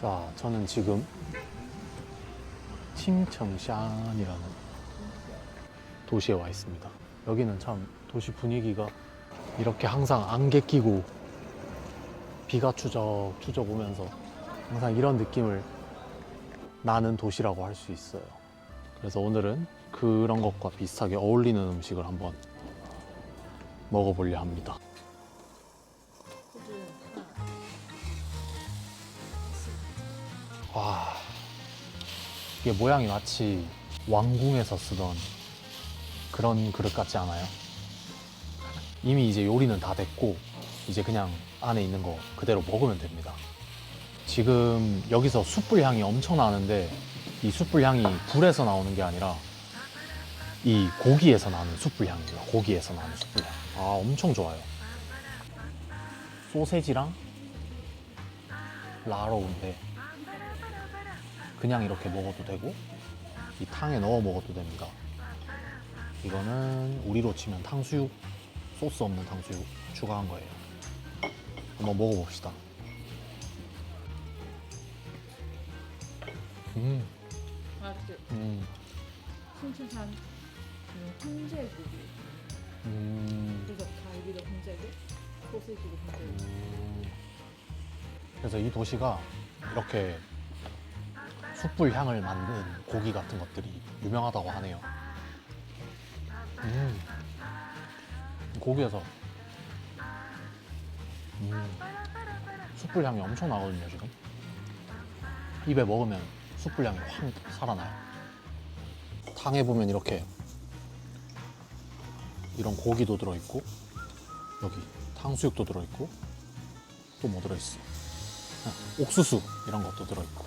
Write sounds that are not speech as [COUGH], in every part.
자, 저는 지금 칭청샨이라는 도시에 와 있습니다. 여기는 참 도시 분위기가 이렇게 항상 안개 끼고 비가 추적 추적 오면서 항상 이런 느낌을 나는 도시라고 할 수 있어요. 그래서 오늘은 그런 것과 비슷하게 어울리는 음식을 한번 먹어보려 합니다. 와, 이게 모양이 마치 왕궁에서 쓰던 그런 그릇 같지 않아요? 이미 이제 요리는 다 됐고, 이제 그냥 안에 있는 거 그대로 먹으면 됩니다. 지금 여기서 숯불 향이 엄청 나는데, 이 숯불 향이 불에서 나오는 게 아니라, 이 고기에서 나는 숯불 향이에요. 고기에서 나는 숯불 향. 아, 엄청 좋아요. 소세지랑 라로우인데, 그냥 이렇게 먹어도 되고 이 탕에 넣어 먹어도 됩니다. 이거는 우리로 치면 탕수육 소스 없는 탕수육 추가한 거예요. 한번 먹어봅시다. 음, 맛있지? 음, 음, 그래서 갈비도 훈제국, 소시지도 훈제국 음. 그래서 이 도시가 이렇게 숯불 향을 만든 고기 같은 것들이 유명하다고 하네요. 음. 고기에서 음. 숯불 향이 엄청 나거든요, 지금. 입에 먹으면 숯불 향이 확 살아나요. 탕에 보면 이렇게 이런 고기도 들어있고 여기 탕수육도 들어있고 또 뭐 들어있어? 아, 옥수수 이런 것도 들어있고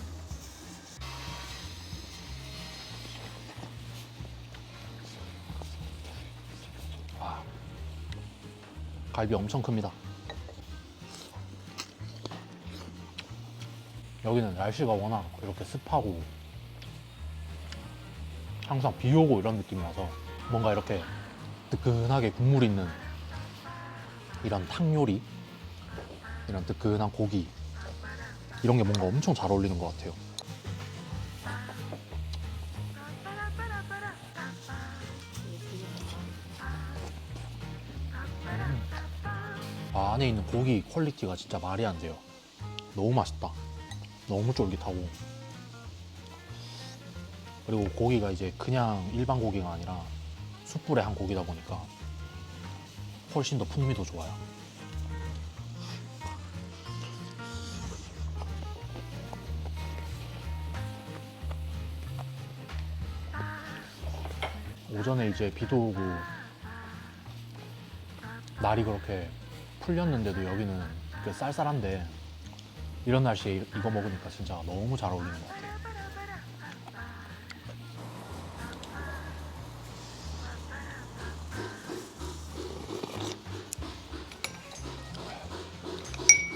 갈비 엄청 큽니다. 여기는 날씨가 워낙 이렇게 습하고 항상 비 오고 이런 느낌이라서 뭔가 이렇게 뜨끈하게 국물 있는 이런 탕 요리 이런 뜨끈한 고기 이런 게 뭔가 엄청 잘 어울리는 것 같아요. 안에 있는 고기 퀄리티가 진짜 말이 안 돼요. 너무 맛있다. 너무 쫄깃하고. 그리고 고기가 이제 그냥 일반 고기가 아니라 숯불에 한 고기다 보니까 훨씬 더 풍미도 좋아요. 오전에 이제 비도 오고 날이 그렇게 풀렸는데도 여기는 그 쌀쌀한데 이런 날씨에 이- 이거 먹으니까 진짜 너무 잘 어울리는 것 같아요.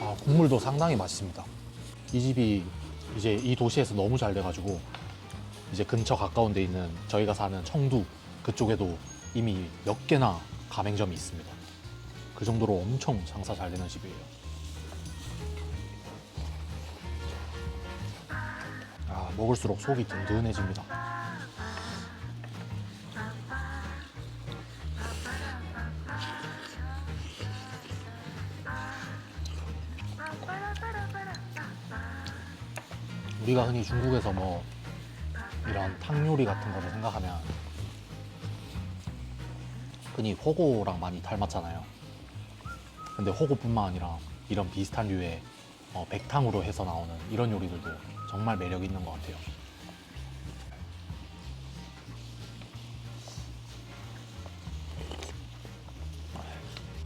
아, 국물도 상당히 맛있습니다. 이 집이 이제 이 도시에서 너무 잘 돼가지고 이제 근처 가까운 데 있는 저희가 사는 청두 그쪽에도 이미 몇 개나 가맹점이 있습니다. 그 정도로 엄청 장사 잘 되는 집이에요. 아, 먹을수록 속이 든든해집니다. 우리가 흔히 중국에서 뭐 이런 탕 요리 같은 거를 생각하면 흔히 호고랑 많이 닮았잖아요. 근데 호고뿐만 아니라 이런 비슷한 류의 어, 백탕으로 해서 나오는 이런 요리들도 정말 매력 있는 것 같아요.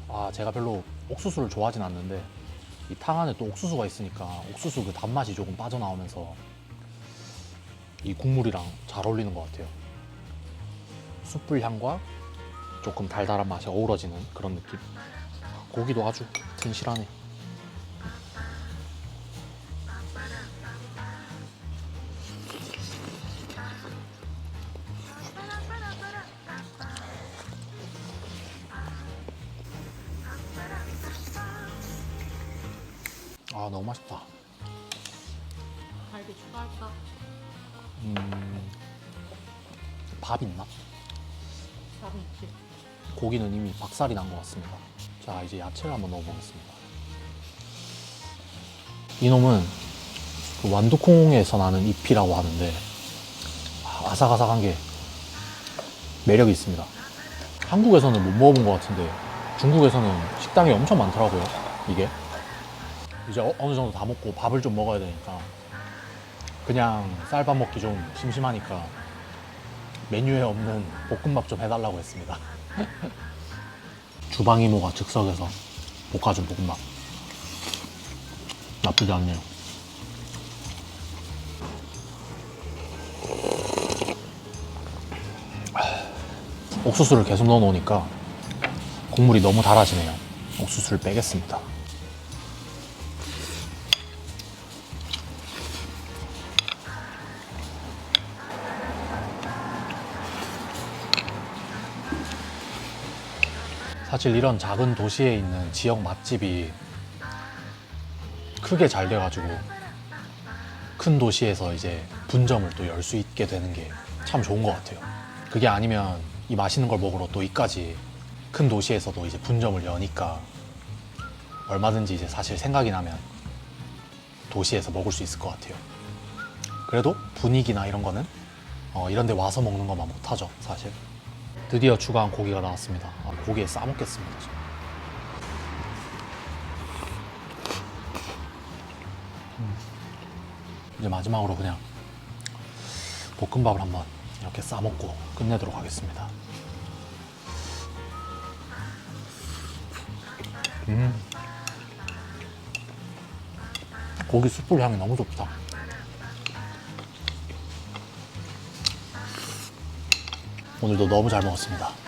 아, 제가 별로 옥수수를 좋아하진 않는데 이 탕 안에 또 옥수수가 있으니까 옥수수 그 단맛이 조금 빠져나오면서 이 국물이랑 잘 어울리는 것 같아요. 숯불 향과 조금 달달한 맛이 어우러지는 그런 느낌. 고기도 아주 튼실하네. 아 너무 맛있다. 갈비 추가할까? 음, 밥 있나? 밥이 있지. 고기는 이미 박살이 난 것 같습니다. 자, 이제 야채를 한번 넣어보겠습니다. 이놈은 그 완두콩에서 나는 잎이라고 하는데 아, 아삭아삭한 게 매력이 있습니다. 한국에서는 못 먹어본 것 같은데 중국에서는 식당이 엄청 많더라고요. 이게 이제 어, 어느 정도 다 먹고 밥을 좀 먹어야 되니까 그냥 쌀밥 먹기 좀 심심하니까 메뉴에 없는 볶음밥 좀 해달라고 했습니다. [LAUGHS] 주방 이모가 즉석에서 볶아준 볶음밥 나쁘지 않네요. 옥수수를 계속 넣어 놓으니까 국물이 너무 달아지네요. 옥수수를 빼겠습니다. 사실 이런 작은 도시에 있는 지역 맛집이 크게 잘 돼가지고 큰 도시에서 이제 분점을 또 열 수 있게 되는 게 참 좋은 것 같아요. 그게 아니면 이 맛있는 걸 먹으러 또 이까지 큰 도시에서도 이제 분점을 여니까 얼마든지 이제 사실 생각이 나면 도시에서 먹을 수 있을 것 같아요. 그래도 분위기나 이런 거는 어, 이런 데 와서 먹는 것만 못하죠, 사실. 드디어 추가한 고기가 나왔습니다. 아, 고기에 싸 먹겠습니다. 지금. 음. 이제 마지막으로 그냥 볶음밥을 한번 이렇게 싸 먹고 끝내도록 하겠습니다. 음. 고기 숯불 향이 너무 좋다. 오늘도 너무 잘 먹었습니다.